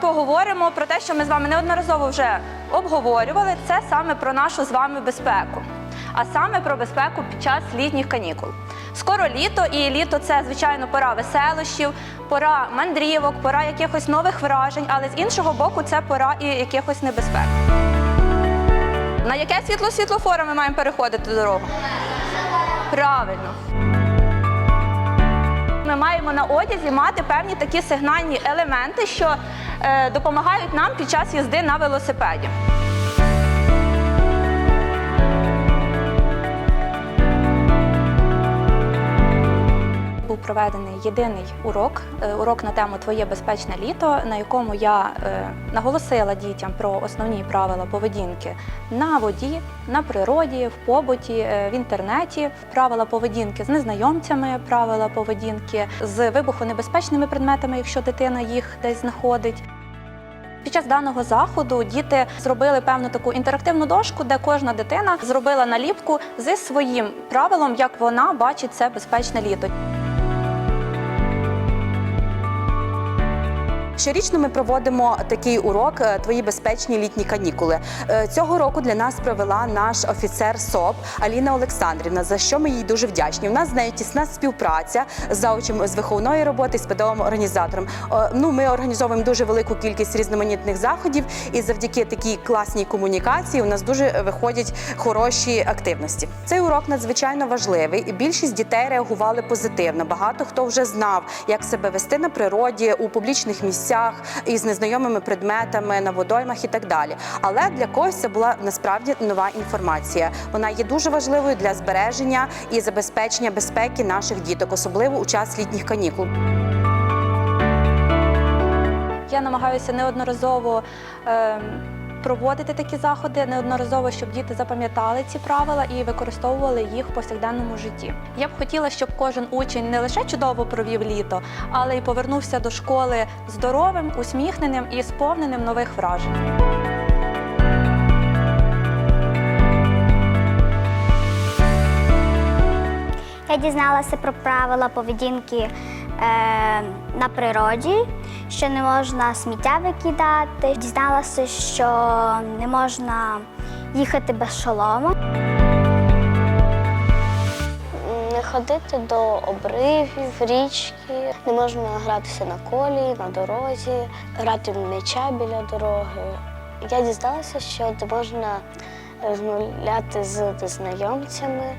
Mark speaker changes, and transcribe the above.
Speaker 1: поговоримо про те, що ми з вами неодноразово вже обговорювали. Це саме про нашу з вами безпеку, а саме про безпеку під час літніх канікул. Скоро літо, і літо це звичайно пора веселощів, пора мандрівок, пора якихось нових вражень, але з іншого боку, це пора і якихось небезпек. На яке світло світлофора ми маємо переходити дорогу? Правильно. Маємо на одязі мати певні такі сигнальні елементи, що е, допомагають нам під час їзди на велосипеді. Проведений єдиний урок, е, урок на тему Твоє безпечне літо, на якому я е, наголосила дітям про основні правила поведінки на воді, на природі, в побуті, е, в інтернеті, правила поведінки з незнайомцями, правила поведінки з вибухонебезпечними предметами, якщо дитина їх десь знаходить. Під час даного заходу діти зробили певну таку інтерактивну дошку, де кожна дитина зробила наліпку зі своїм правилом, як вона бачить це безпечне літо.
Speaker 2: Щорічно ми проводимо такий урок е, Твої безпечні літні канікули. Е, Цього року для нас провела наш офіцер СОП Аліна Олександрівна, за що ми їй дуже вдячні. У нас з нею тісна співпраця з заучим з виховної роботи, з педагогом організатором. Е, Ну, ми організовуємо дуже велику кількість різноманітних заходів, і завдяки такій класній комунікації у нас дуже виходять хороші активності. Цей урок надзвичайно важливий, і більшість дітей реагували позитивно. Багато хто вже знав, як себе вести на природі у публічних місцях із незнайомими предметами на водоймах і так далі. Але для когось це була насправді нова інформація. Вона є дуже важливою для збереження і забезпечення безпеки наших діток, особливо у час літніх канікул.
Speaker 1: Я намагаюся неодноразово е, проводити такі заходи, неодноразово, щоб діти запам'ятали ці правила і використовували їх в повсякденному житті. Я б хотіла, щоб кожен учень не лише чудово провів літо, але й повернувся до школи здоровим, усміхненим і сповненим нових вражень.
Speaker 3: Я дізналася про правила поведінки на природі, що не можна сміття викидати. Дізналася, що не можна їхати без шолома.
Speaker 4: Не ходити до обривів, річки, не можна гратися на колі, на дорозі, грати в м'яча біля дороги. Я дізналася, що можна розмовляти з незнайомцями,